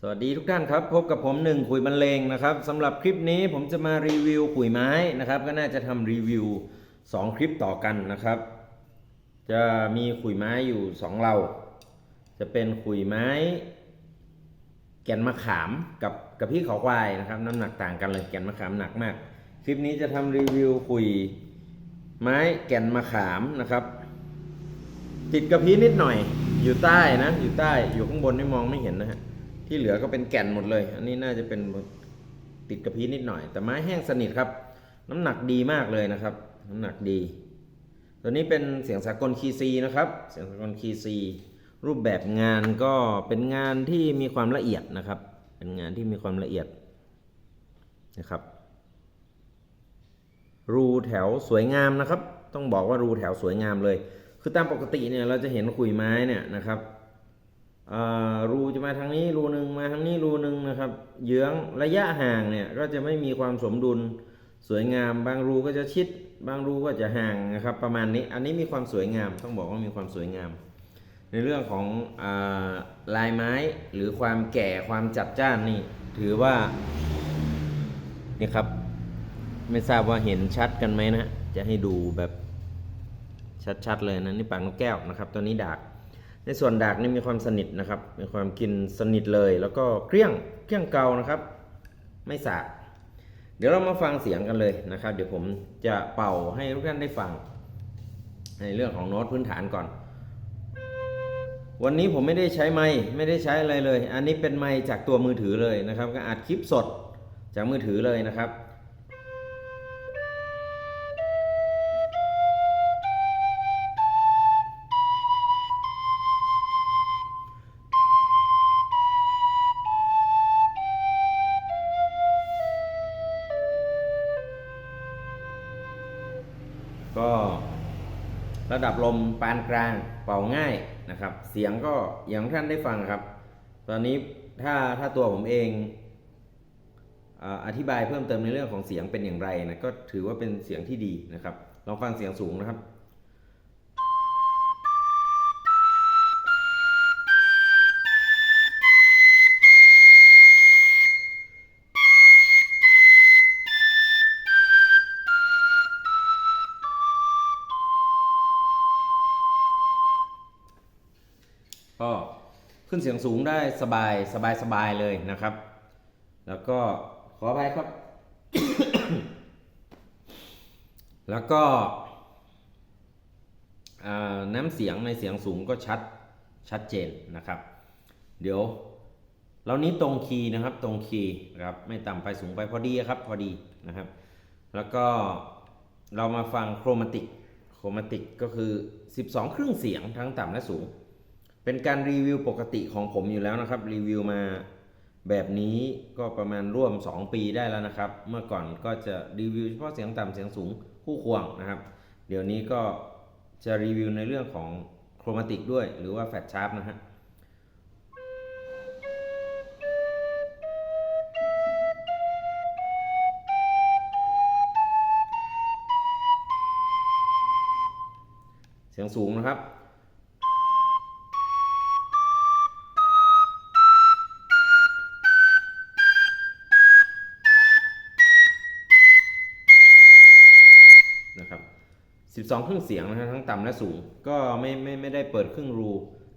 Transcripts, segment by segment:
สวัสดีทุกท่านครับ พบกับผมหนึ่งขุยบรรเลงนะครับสำหรับคลิปนี้ผมจะมารีวิวขุยไม้นะครับ ก็น่าจะทำรีวิว 2 คลิปต่อกันนะครับ จะมีขุยไม้อยู่ 2เราจะเป็นขุยไม้ แก่นมะขามกับกับพี่เขาควายนะครับ น้ำหนักต่างกันเลยแก่นมะขามหนักมาก คลิปนี้จะทำรีวิวขุยไม้แก่นมะขามนะครับ ติดกระพี้นิดหน่อยอยู่ใต้นะ อยู่ใต้อยู่ข้างบนนี่มองไม่เห็นนะฮะ ที่เหลือก็เป็นแก่นหมดเลย อันนี้น่าจะเป็นติดกระพี้นิดหน่อย แต่ไม้แห้งสนิทครับ น้ำหนักดีมากเลยนะครับ น้ำหนักดี ตัวนี้เป็นเสียงสากลคีซีนะครับ เสียงสากลคีซีรูปแบบงานก็เป็นงานที่มีความละเอียดนะครับ เป็นงานที่มีความละเอียดนะครับ รูแถวสวยงามนะครับ ต้องบอกว่ารูแถวสวยงามเลย คือตามปกติเนี่ยเราจะเห็นขุยไม้เนี่ยนะครับ รูจะมาทางนี้รูหนึ่งมาทางนี้รูหนึ่งนะครับ เยื้องระยะห่างเนี่ยก็จะไม่มีความสมดุลสวยงาม บางรูก็จะชิด บางรูก็จะห่างนะครับประมาณนี้อันนี้มีความสวยงามต้องบอกว่ามีความสวยงาม ในเรื่องของอลายไม้หรือความแก่ความจัดจ้านนี่ถือว่านี่ครับไม่ทราบว่าเห็นชัดกันไหมนะจะให้ดูแบบชัดๆเลยนะนี่ปากนกแก้วนะครับตัวนี้ดาก ในส่วนดากนี่มีความสนิทนะครับ มีความกินสนิทเลย แล้วก็เกลี้ยงเกลี้ยงเกานะครับ ไม่สากเดี๋ยวเรามาฟังเสียงกันเลยนะครับ เดี๋ยวผมจะเป่าให้ทุกท่านได้ฟัง ในเรื่องของโน้ตพื้นฐานก่อน วันนี้ผมไม่ได้ใช้ไม้ไม่ได้ใช้อะไรเลย อันนี้เป็นไม้จากตัวมือถือเลยนะครับ ก็อัดคลิปสดจากมือถือเลยนะครับ ระดับลมปานกลางเป่าง่ายนะครับ เสียงก็อย่างท่านได้ฟังครับ ตอนนี้ถ้าถ้าตัวผมเองอธิบายเพิ่มเติมในเรื่องของเสียงเป็นอย่างไรนะก็ถือว่าเป็นเสียงที่ดีนะครับ ลองฟังเสียงสูงนะครับ ก็ขึ้นเสียงสูงได้สบายสบายสบายเลยนะครับ แล้วก็ขออภัยครับ แล้วก็น้ำเสียงในเสียงสูงก็ชัดชัดเจนนะครับ เดี๋ยวเรานี้ตรงคีย์นะครับตรงคีย์ครับไม่ต่ำไปสูงไปพอดีครับพอดีนะครับ แล้วก็เรามาฟังโครมาติกโครมาติกก็คือ 12 เครื่องเสียงทั้งต่ำและสูง เป็นการรีวิวปกติของผมอยู่แล้วนะครับ รีวิวมาแบบนี้ก็ประมาณร่วม 2 ปีได้แล้วนะครับ เมื่อก่อนก็จะรีวิวเฉพาะเสียงต่ำเสียงสูงคู่ควงนะครับ เดี๋ยวนี้ก็จะรีวิวในเรื่องของโครมาติกด้วย หรือว่าแฟลชชาร์ปนะฮะเสียงสูงนะครับนะครับ 12 เครื่องเสียงนะฮะทั้งต่ำและสูง ก็ไม่ไม่ไม่ได้เปิดครึ่งรู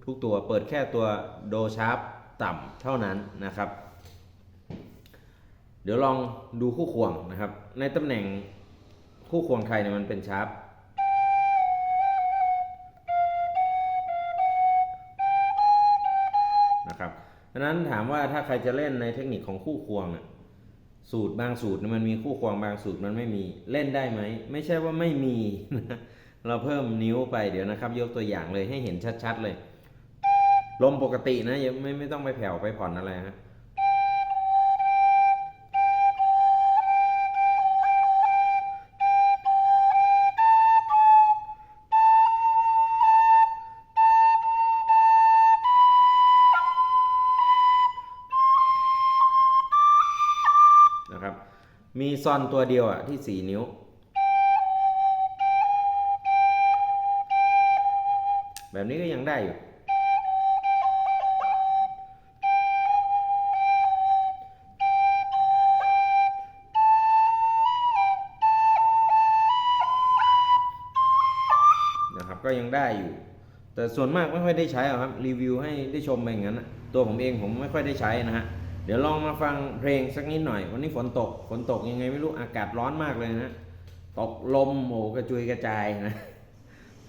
ทุกตัวเปิดแค่ตัวโดชาร์ปต่ำเท่านั้นนะครับ เดี๋ยวลองดูคู่ควงนะครับ ในตำแหน่งคู่ควงไทยเนี่ยมันเป็นชาร์ปนะครับดังนั้นถามว่าถ้าใครจะเล่นในเทคนิคของคู่ควงอะ สูตรบางสูตรมันมีคู่ควงบางสูตรมันไม่มีเล่นได้ไหมไม่ใช่ว่าไม่มีนะเราเพิ่มนิ้วไปเดี๋ยวนะครับ ยกตัวอย่างเลยให้เห็นชัดๆเลย ลมปกตินะยังไม่ไม่ต้องไปแผ่วไปผ่อนอะไรฮนะ ซอนตัวเดียวอะที่สี่นิ้ว แบบนี้ก็ยังได้อยู่ นะครับก็ยังได้อยู่ แต่ส่วนมากไม่ค่อยได้ใช้ครับ รีวิวให้ได้ชมไปอย่างนั้น ตัวผมเองผมไม่ค่อยได้ใช้นะฮะ ดี๋ยวลองมาฟังเพลงสักนิดหน่อย วันนี้ฝนตก ฝนตกยังไงไม่รู้อากาศร้อนมากเลยนะ ตกลมโหกระจุยกระจายนะ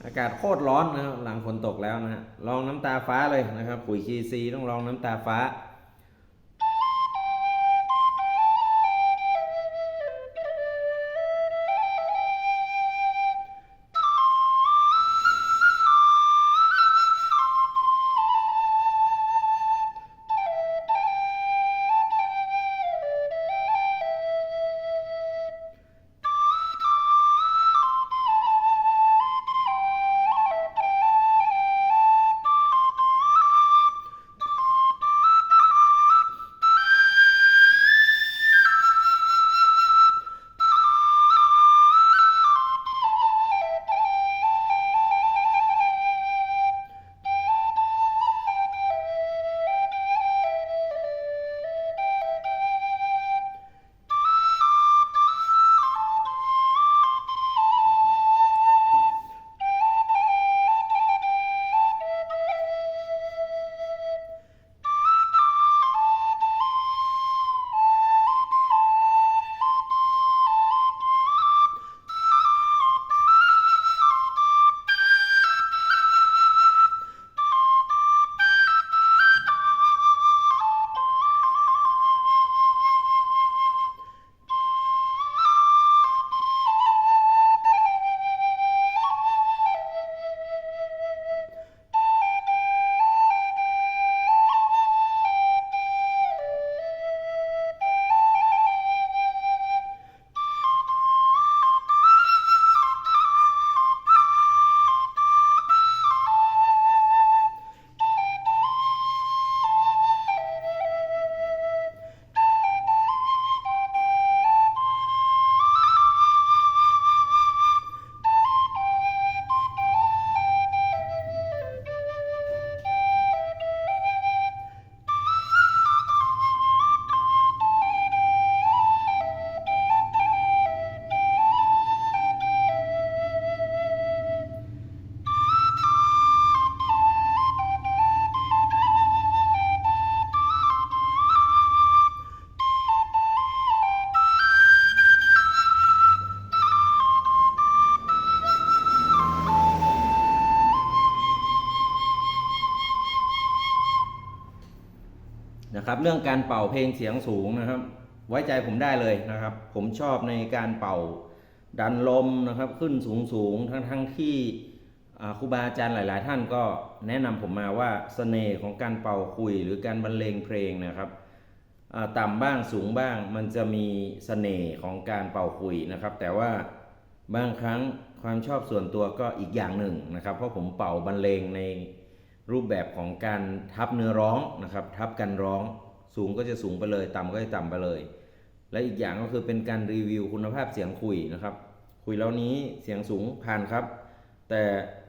อากาศโคตรร้อนนะหลังฝนตกแล้วนะฮะลองน้ำตาฟ้าเลยนะครับปุ๋ยคีซีต้องลองน้ำตาฟ้า นะครับ เรื่องการเป่าเพลงเสียงสูงนะครับ ไว้ใจผมได้เลยนะครับ ผมชอบในการเป่าดันลมนะครับ ขึ้นสูงสูงทั้งทั้งที่ครูบาอาจารย์หลาย ๆ ท่านก็แนะนำผมมาว่าเสน่ห์ของการเป่าคุยหรือการบรรเลงเพลงนะครับอ่าต่ำบ้างสูงบ้างมันจะมีเสน่ห์ของการเป่าคุยนะครับ แต่ว่าบางครั้งความชอบส่วนตัวก็อีกอย่างหนึ่งนะครับ เพราะผมเป่าบรรเลงใน รูปแบบของการทับเนื้อร้องนะครับ ทับกันร้องสูงก็จะสูงไปเลย ต่ำก็จะต่ำไปเลย และอีกอย่างก็คือเป็นการรีวิวคุณภาพเสียงคุยนะครับ คุยแล้วนี้เสียงสูงผ่านครับ แต่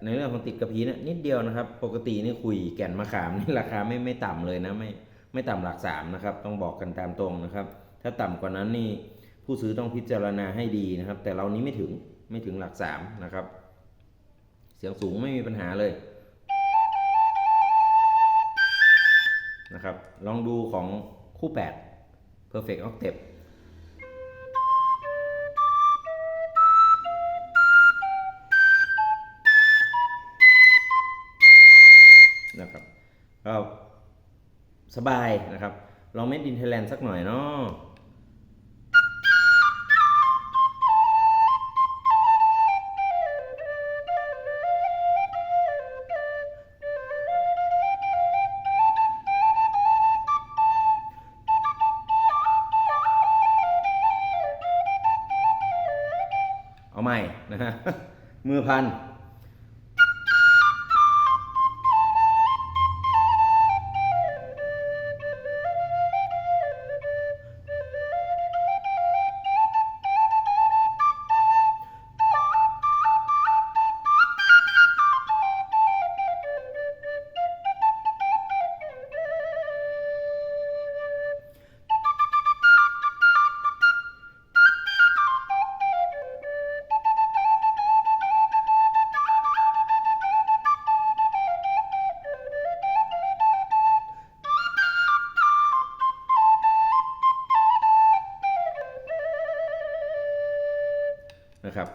ในเรื่องของติดกระพีเนี่ยนิดเดียวนะครับ ปกตินี่คุยแก่นมะขามนี่ราคาไม่ไม่ต่ำเลยนะไม่ไม่ต่ำหลักสามนะครับ ต้องบอกกันตามตรงนะครับ ถ้าต่ำกว่านั้นนี่ผู้ซื้อต้องพิจารณาให้ดีนะครับ แต่เรานี้ไม่ถึงไม่ถึงหลักสามนะครับ เสียงสูงไม่มีปัญหาเลย นะครับ ลองดูของคู่ 8 Perfect Octave นะครับก็สบายนะครับ ลองเมดดินเทแลนด์สักหน่อยเนาะ มือพัน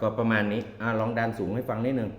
ก็ประมาณนี้อลองดันสูงให้ฟังนิดนึง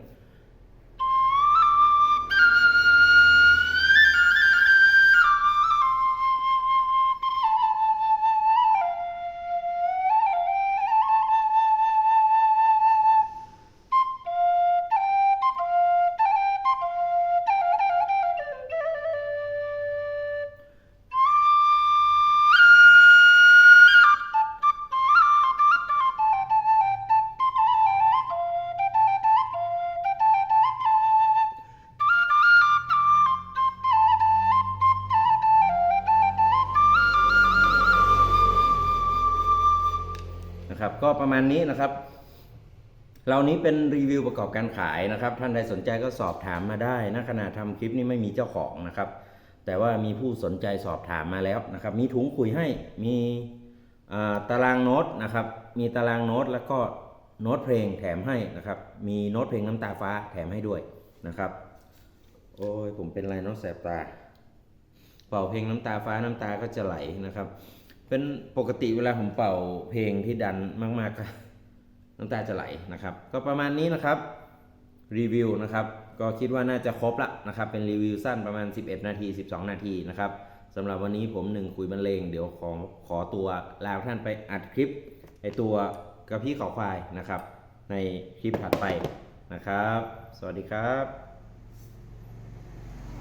ประมาณนี้นะครับเหล่านี้เป็นรีวิวประกอบการขายนะครับ ท่านใดสนใจก็สอบถามมาได้นะขณะทำคลิปนี้ไม่มีเจ้าของนะครับ แต่ว่ามีผู้สนใจสอบถามมาแล้วนะครับ มีถุงคุยให้มีตารางโน้ตนะครับ มีตารางโน้ตแล้วก็โน้ตเพลงแถมให้นะครับ มีโน้ตเพลงน้ำตาฟ้าแถมให้ด้วยนะครับ โอ้ยผมเป็นไรน้องแสบตา เป่าเพลงน้ำตาฟ้าน้ำตาก็จะไหลนะครับ เป็นปกติเวลาผมเป่าเพลงที่ดันมากๆก็น้ำตาจะไหลนะครับ ก็ประมาณนี้นะครับรีวิวนะครับ ก็คิดว่าน่าจะครบละนะครับ เป็นรีวิวสั้นประมาณ 11 นาที 12 นาทีนะครับสำหรับวันนี้ผมหนึ่งคุยบรรเลงเดี๋ยวขอขอตัวลาท่านไปอัดคลิปไอตัวกระพี่ขาควายนะครับ ในคลิปถัดไปนะครับ สวัสดีครับ